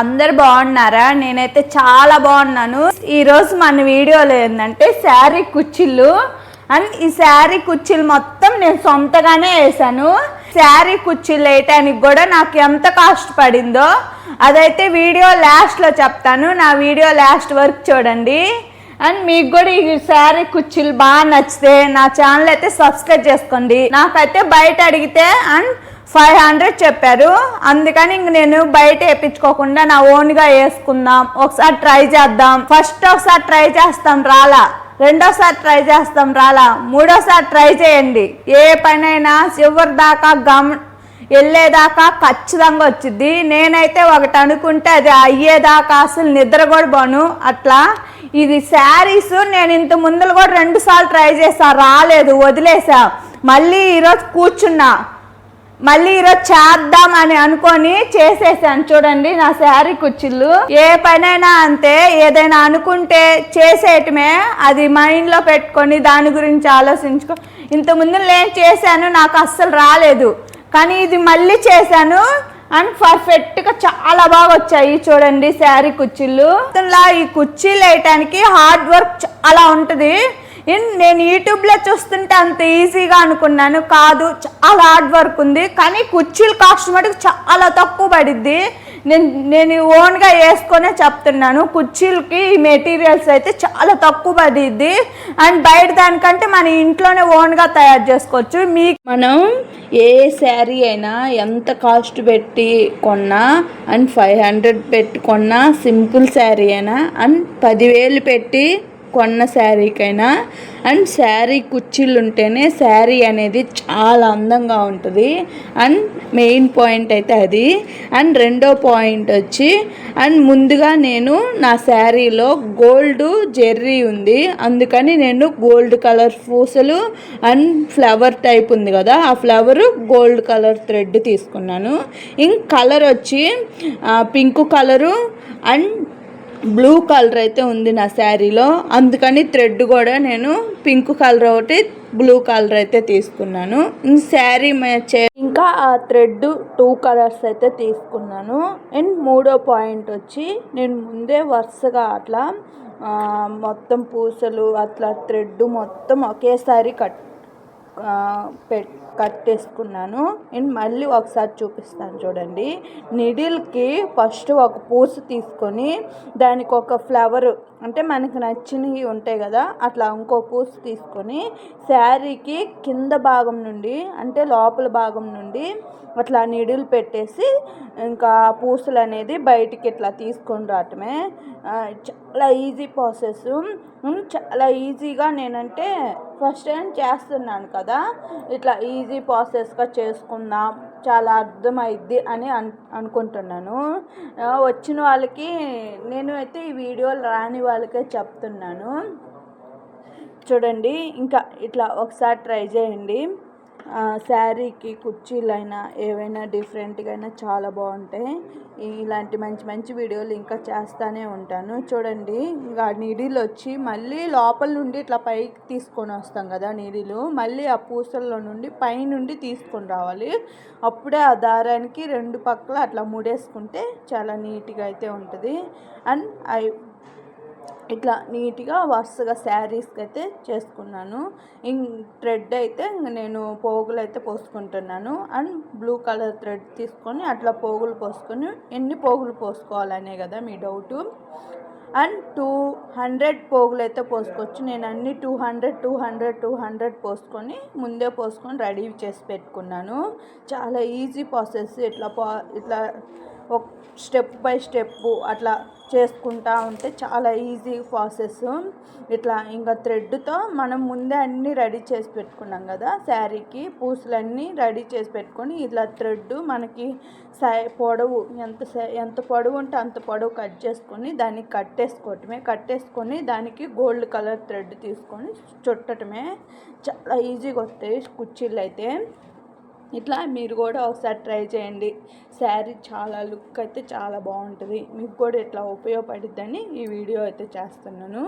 అందరు బాగున్నారా? నేనైతే చాలా బాగున్నాను. ఈరోజు మన వీడియోలో ఏంటంటే శారీ కుచ్చిళ్ళు. అండ్ ఈ శారీ కుచ్చిళ్ళు మొత్తం నేను సొంతగానే వేసాను శారీ కుచ్చిళ్ళు వేయటానికి కూడా నాకు ఎంత కాస్ట్ పడిందో అదైతే వీడియో లాస్ట్లో చెప్తాను. నా వీడియో లాస్ట్ వరకు చూడండి. అండ్ మీకు కూడా ఈ శారీ కుర్చీలు బాగా నచ్చితే నా ఛానల్ అయితే సబ్స్క్రైబ్ చేసుకోండి. నాకైతే బయట అడిగితే అండ్ ఫైవ్ హండ్రెడ్ చెప్పారు. అందుకని ఇంక నేను బయట వేయించుకోకుండా నా ఓన్గా వేసుకుందాం. ఒకసారి ట్రై చేద్దాం. ఫస్ట్ ఒకసారి ట్రై చేస్తాం రాలా. రెండోసారి ట్రై చేస్తాం రాలా. మూడోసారి ట్రై చేయండి. ఏ పనైనా చివరి దాకా గమ వెళ్ళేదాకా ఖచ్చితంగా వచ్చింది నేనైతే ఒకటి అనుకుంటే అది అయ్యేదాకా అసలు నిద్ర కూడా పోను. అట్లా ఇది శారీస్ నేను ఇంత ముందులు కూడా రెండు సార్లు ట్రై చేసా రాలేదు వదిలేసా. మళ్ళీ ఈరోజు కూర్చున్నా. మళ్ళీ ఈరోజు చేద్దాం అని అనుకొని చేసేసాను. చూడండి నా శారీ కుచ్చిళ్ళు. ఏ పనైనా అంతే ఏదైనా అనుకుంటే చేసేయటమే. అది మైండ్లో పెట్టుకొని దాని గురించి ఆలోచించుకో. ఇంతకుముందు నేను చేశాను నాకు అస్సలు రాలేదు. కానీ ఇది మళ్ళీ చేశాను. అండ్ పర్ఫెక్ట్గా చాలా బాగా వచ్చాయి చూడండి శారీ కుచ్చిళ్ళు. అసలు ఈ కుర్చీలు వేయటానికి హార్డ్ వర్క్ చాలా ఉంటుంది. నేను యూట్యూబ్లో చూస్తుంటే అంత ఈజీగా అనుకున్నాను. కాదు చాలా హార్డ్ వర్క్ ఉంది. కానీ కుర్చీలు కాస్ట్ మటుకు చాలా తక్కువ పడిద్ది. నేను నేను ఓన్గా వేసుకొనే చెప్తున్నాను. కుర్చీలకి ఈ మెటీరియల్స్ అయితే చాలా తక్కువ పడిద్ది. అండ్ బయట దానికంటే మన ఇంట్లోనే ఓన్గా తయారు చేసుకోవచ్చు. మీ మనం ఏ శారీ అయినా ఎంత కాస్ట్ పెట్టి కొన్నా అండ్ ఫైవ్ హండ్రెడ్ పెట్టి కొన్నా సింపుల్ శారీ అయినా అండ్ పదివేలు పెట్టి కొన్న శారీకైనా. అండ్ శారీ కుర్చీలు ఉంటేనే శారీ అనేది చాలా అందంగా ఉంటుంది. అండ్ మెయిన్ పాయింట్ అయితే అది. అండ్ రెండో పాయింట్ వచ్చి అండ్ ముందుగా నేను నా శారీలో గోల్డ్ జెర్రీ ఉంది. అందుకని నేను గోల్డ్ కలర్ పూసలు అండ్ ఫ్లవర్ టైప్ ఉంది కదా ఆ ఫ్లవర్ గోల్డ్ కలర్ థ్రెడ్ తీసుకున్నాను. ఇంక కలర్ వచ్చి pink colour and blue colour అయితే ఉంది నా శారీలో. అందుకని థ్రెడ్ కూడా నేను పింక్ కలర్ ఒకటి బ్లూ కలర్ అయితే తీసుకున్నాను. శారీ మ్యాచ్ ఇంకా ఆ థ్రెడ్ టూ కలర్స్ అయితే తీసుకున్నాను. అండ్ మూడో పాయింట్ వచ్చి నేను ముందే వరుసగా అట్లా మొత్తం పూసలు అట్లా థ్రెడ్ మొత్తం ఒకేసారి కట్ కట్టేసుకున్నాను అండ్ మళ్ళీ ఒకసారి చూపిస్తాను చూడండి. నిడిల్కి ఫస్ట్ ఒక పూస తీసుకొని దానికి ఒక ఫ్లవర్ అంటే మనకు నచ్చినవి ఉంటాయి కదా అట్లా ఇంకో పూస తీసుకొని శారీకి కింద భాగం నుండి అంటే లోపల భాగం నుండి అట్లా నిడులు పెట్టేసి ఇంకా పూసలు అనేది బయటికి ఇట్లా తీసుకొని రావటమే. చాలా ఈజీ ప్రాసెస్. చాలా ఈజీగా నేనంటే ఫస్ట్ టైం చేస్తున్నాను కదా ఇట్లా ఈజీ ప్రాసెస్గా చేసుకుందాం. చాలా అర్థమైద్ది అని అన్ అనుకుంటున్నాను. వచ్చిన వాళ్ళకి నేను అయితే ఈ వీడియోలు రాని వాళ్ళకే చెప్తున్నాను. చూడండి ఇంకా ఇట్లా ఒకసారి ట్రై చేయండి. శారీకి కుర్చీలైనా ఏవైనా డిఫరెంట్గా అయినా చాలా బాగుంటాయి. ఇలాంటి మంచి మంచి వీడియోలు ఇంకా చేస్తూనే ఉంటాను. చూడండి ఇంకా నీడిలు వచ్చి మళ్ళీ లోపల నుండి ఇట్లా పైకి తీసుకొని వస్తాం కదా నీడిలు. మళ్ళీ ఆ పూసల్లో నుండి పైనుండి తీసుకొని రావాలి. అప్పుడే ఆ దారానికి రెండు పక్కల అట్లా ముడేసుకుంటే చాలా నీట్గా అయితే ఉంటుంది. అండ్ ఐ ఇట్లా నీట్గా వరుసగా శారీస్కి అయితే చేసుకున్నాను. ఇం థ్రెడ్ అయితే నేను పోగులు అయితే పోసుకుంటున్నాను. అండ్ బ్లూ కలర్ థ్రెడ్ తీసుకొని అట్లా పోగులు పోసుకొని ఎన్ని పోగులు పోసుకోవాలనే కదా మీ డౌటు. అండ్ టూ హండ్రెడ్ పోగులు అయితే పోసుకోవచ్చు. నేను అన్ని two hundred two hundred two hundred పోసుకొని ముందే పోసుకొని రెడీ చేసి పెట్టుకున్నాను. చాలా ఈజీ ప్రాసెస్. ఇట్లా పా ఇట్లా ఒక స్టెప్ బై స్టెప్ అట్లా చేసుకుంటా ఉంటే చాలా ఈజీ ప్రాసెస్. ఇట్లా ఇంకా థ్రెడ్తో మనం ముందే అన్నీ రెడీ చేసి పెట్టుకున్నాం కదా శారీకి పూసలన్నీ రెడీ చేసి పెట్టుకొని ఇట్లా థ్రెడ్ మనకి సై పొడవు ఎంత ఎంత పొడవు ఉంటే అంత పొడవు కట్ చేసుకొని దాన్ని కట్టేసుకోవటమే. కట్టేసుకొని దానికి గోల్డ్ కలర్ థ్రెడ్ తీసుకొని చుట్టటమే చాలా ఈజీగా వస్తాయి కుర్చీలు అయితే ఇట్లా మీరు కూడా ఒకసారి ట్రై చేయండి. శారీ చాలా లుక్ అయితే చాలా బాగుంటుంది. మీకు కూడా ఇట్లా ఉపయోగపడిద్దని ఈ వీడియో అయితే చేస్తున్నాను.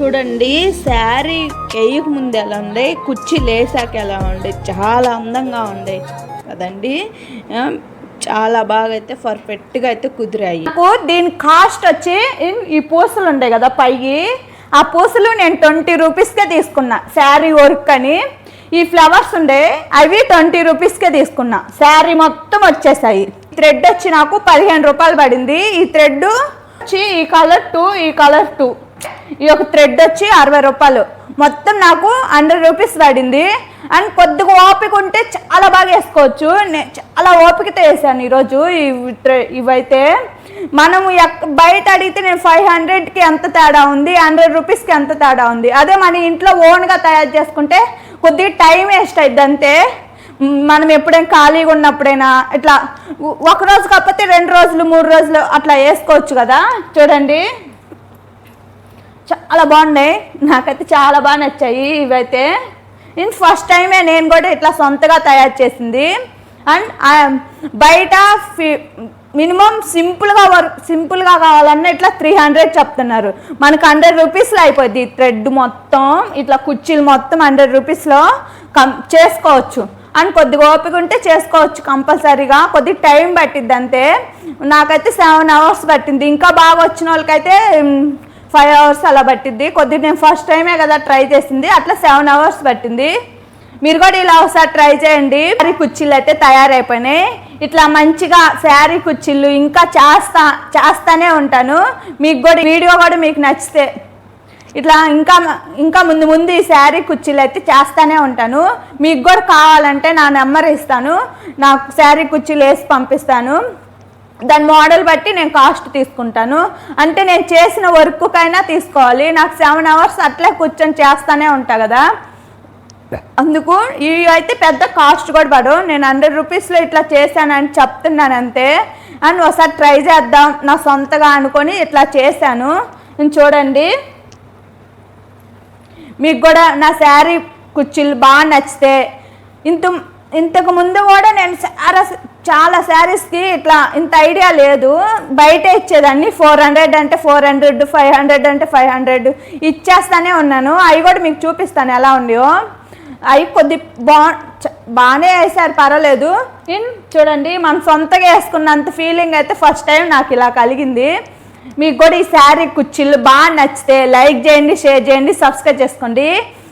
చూడండి శారీ వేయక ముందు ఎలా ఉంది కుర్చీ లేసాక ఎలా ఉండే చాలా అందంగా ఉండే కదండి. చాలా బాగా అయితే పర్ఫెక్ట్గా అయితే కుదిరాయి. నాకు దీని కాస్ట్ వచ్చి ఈ- ఈ పూసలు ఉంటాయి కదా పైకి ఆ పూసలు నేను ట్వంటీ రూపీస్కే తీసుకున్నా శారీ వర్క్ అని ఈ ఫ్లవర్స్ ఉండే అవి ట్వంటీ రూపీస్కే తీసుకున్నా శారీ మొత్తం వచ్చేసాయి. థ్రెడ్ వచ్చి నాకు పదిహేను రూపాయలు పడింది ఈ థ్రెడ్ వచ్చి ఈ కలర్ టూ ఈ కలర్ టూ ఈ ఒక థ్రెడ్ వచ్చి అరవై రూపాయలు. మొత్తం నాకు హండ్రెడ్ రూపీస్ పడింది. అండ్ కొద్దిగా ఓపిక ఉంటే చాలా బాగా వేసుకోవచ్చు. నేను చాలా ఓపికతో వేసాను ఈరోజు ఇవి ఇవైతే. మనము ఎక్- బయట అడిగితే నేను ఫైవ్ హండ్రెడ్కి ఎంత తేడా ఉంది? హండ్రెడ్ రూపీస్కి ఎంత తేడా ఉంది? అదే మన ఇంట్లో ఓన్గా తయారు చేసుకుంటే కొద్దిగా టైం వేస్ట్ అయింది అంతే. మనం ఎప్పుడైనా ఖాళీగా ఉన్నప్పుడైనా ఇట్లా ఒక రోజు కాకపోతే రెండు రోజులు మూడు రోజులు అట్లా వేసుకోవచ్చు కదా? చూడండి. చాలా బాగున్నాయి. నాకైతే చాలా బాగా నచ్చాయి ఇవైతే. నేను ఫస్ట్ టైమే నేను కూడా ఇట్లా సొంతగా తయారు చేసింది. అండ్ um, బయట ఫి మినిమం సింపుల్గా వర్క్ సింపుల్గా కావాలన్నా ఇట్లా త్రీ హండ్రెడ్ చెప్తున్నారు. మనకు హండ్రెడ్ రూపీస్లో అయిపోద్ది థ్రెడ్ మొత్తం. ఇట్లా కుర్చీలు మొత్తం హండ్రెడ్ రూపీస్లో కం చేసుకోవచ్చు. అండ్ కొద్దిగా ఓపిక ఉంటే చేసుకోవచ్చు కంపల్సరీగా. కొద్దిగా టైం పట్టిద్ది అంతే. నాకైతే సెవెన్ అవర్స్ పట్టింది. ఇంకా బాగా వచ్చిన వాళ్ళకైతే um, ఫైవ్ అవర్స్ అలా పట్టింది కొద్దిగా నేను ఫస్ట్ టైమే కదా ట్రై చేసింది. అట్లా సెవెన్ అవర్స్ పట్టింది. మీరు కూడా ఇలా ఒకసారి ట్రై చేయండి. శారీ కుర్చీలు అయితే తయారైపోయినాయి. ఇట్లా మంచిగా శారీ కుర్చీలు ఇంకా చేస్తా చేస్తానే ఉంటాను. మీకు కూడా వీడియో కూడా మీకు నచ్చితే ఇట్లా ఇంకా ఇంకా ముందు ముందు ఈ శారీ కుర్చీలు అయితే చేస్తానే ఉంటాను. మీకు కూడా కావాలంటే నా నెంబర్ ఇస్తాను. నాకు శారీ కుర్చీలు వేసి పంపిస్తాను. దాని మోడల్ బట్టి నేను కాస్ట్ తీసుకుంటాను. అంటే నేను చేసిన వర్క్కైనా తీసుకోవాలి. నాకు సెవెన్ అవర్స్ అట్లే కూర్చొని చేస్తానే ఉంటా కదా. అందుకు ఇవి అయితే పెద్ద కాస్ట్ కూడా పడు నేను హండ్రెడ్ రూపీస్లో ఇట్లా చేశానని చెప్తున్నాను అంతే. అండ్ ఒకసారి ట్రై చేద్దాం. నా సొంతగా అనుకొని ఇట్లా చేశాను. నేను చూడండి. మీకు కూడా నా శారీ కుర్చీలు బాగా నచ్చితే ఇంత ఇంతకు ముందు కూడా నేను చాలా చాలా శారీస్కి ఇట్లా ఇంత ఐడియా లేదు. బయట ఇచ్చేదాన్ని. ఫోర్ హండ్రెడ్ అంటే ఫోర్ హండ్రెడ్ ఫైవ్ హండ్రెడ్ అంటే ఫైవ్ హండ్రెడ్ ఇచ్చేస్తానే ఉన్నాను. అవి కూడా మీకు చూపిస్తాను ఎలా ఉండియో. అవి కొద్ది బా బాగానే వేసారు పర్వాలేదు. చూడండి మనం సొంతగా వేసుకున్నంత ఫీలింగ్ అయితే ఫస్ట్ టైం నాకు ఇలా కలిగింది. మీకు కూడా ఈ శారీ కుర్చీలు బాగా నచ్చితే లైక్ చేయండి షేర్ చేయండి సబ్స్క్రైబ్ చేసుకోండి.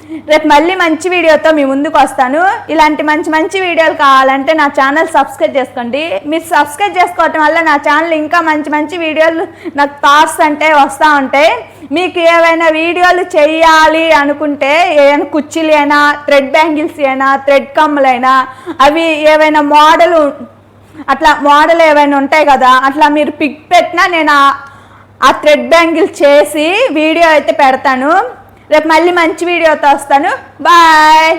రేపు మళ్ళీ మంచి వీడియోతో మీ ముందుకు వస్తాను. ఇలాంటి మంచి మంచి వీడియోలు కావాలంటే నా ఛానల్ సబ్స్క్రైబ్ చేసుకోండి. మీరు సబ్స్క్రైబ్ చేసుకోవటం వల్ల నా ఛానల్ ఇంకా మంచి మంచి వీడియోలు నాకు థాట్స్ అంటే వస్తూ ఉంటాయి. మీకు ఏవైనా వీడియోలు చేయాలి అనుకుంటే ఏమైనా కుర్చీలు అయినా థ్రెడ్ బ్యాంగిల్స్ అయినా థ్రెడ్ కమ్ములైనా అవి ఏవైనా మోడల్ అట్లా మోడల్ ఏవైనా ఉంటాయి కదా అట్లా మీరు పిక్ పెట్టినా నేను ఆ- ఆ థ్రెడ్ బ్యాంగిల్ చేసి వీడియో అయితే పెడతాను. రేపు మళ్ళీ మంచి వీడియోతో వస్తాను. బాయ్.